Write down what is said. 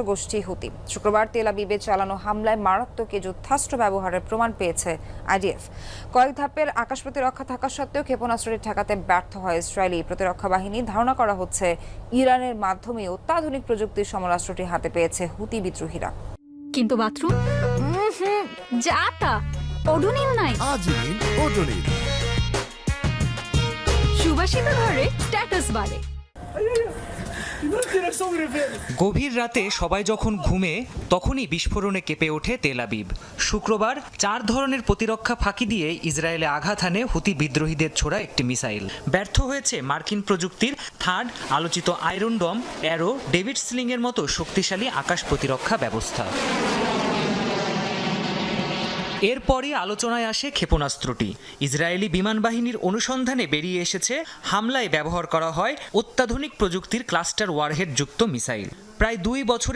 গোষ্ঠী হুতি। শুক্রবার তেল আবিবে চালানো হামলায় মারাত্মক এ যুদ্ধাস্ত্র ব্যবহারের প্রমাণ পেয়েছে আইডিএফ। কয়েক ধাপের আকাশ প্রতিরক্ষা থাকা সত্ত্বেও ক্ষেপণাস্ত্রটি ঠেকাতে ব্যর্থ হয় ইসরায়েলি প্রতিরক্ষা বাহিনী। ধারণা করা হচ্ছে ইরানের মাধ্যমে অত্যাধুনিক প্রযুক্তির সমরাস্ত্রটি হাতে পেয়েছে হুতি বিদ্রোহীরা। কিন্তু বাথরুম? যা তা ওডোনিল নাই। ওডোনিল সুবাসিত ঘরে স্ট্যাটাস বাড়ে। গভীর রাতে সবাই যখন ঘুমে, তখনই বিস্ফোরণে কেঁপে ওঠে তেলাবিব শুক্রবার, চার ধরনের প্রতিরক্ষা ফাঁকি দিয়ে ইসরায়েলে আঘাত হানে হুতি বিদ্রোহীদের ছোড়া একটি মিসাইল। ব্যর্থ হয়েছে মার্কিন প্রযুক্তির থার্ড আলোচিত আয়রন ডম, অ্যারো, ডেভিড স্লিং এর মতো শক্তিশালী আকাশ প্রতিরক্ষা ব্যবস্থা। এরপরই আলোচনায় আসে ক্ষেপণাস্ত্রটি। ইসরায়েলি বিমান বাহিনীর অনুসন্ধানে বেরিয়ে এসেছে হামলায় ব্যবহার করা হয় অত্যাধুনিক প্রযুক্তির ক্লাস্টার ওয়ারহেড যুক্ত মিসাইল। প্রায় দুই বছরের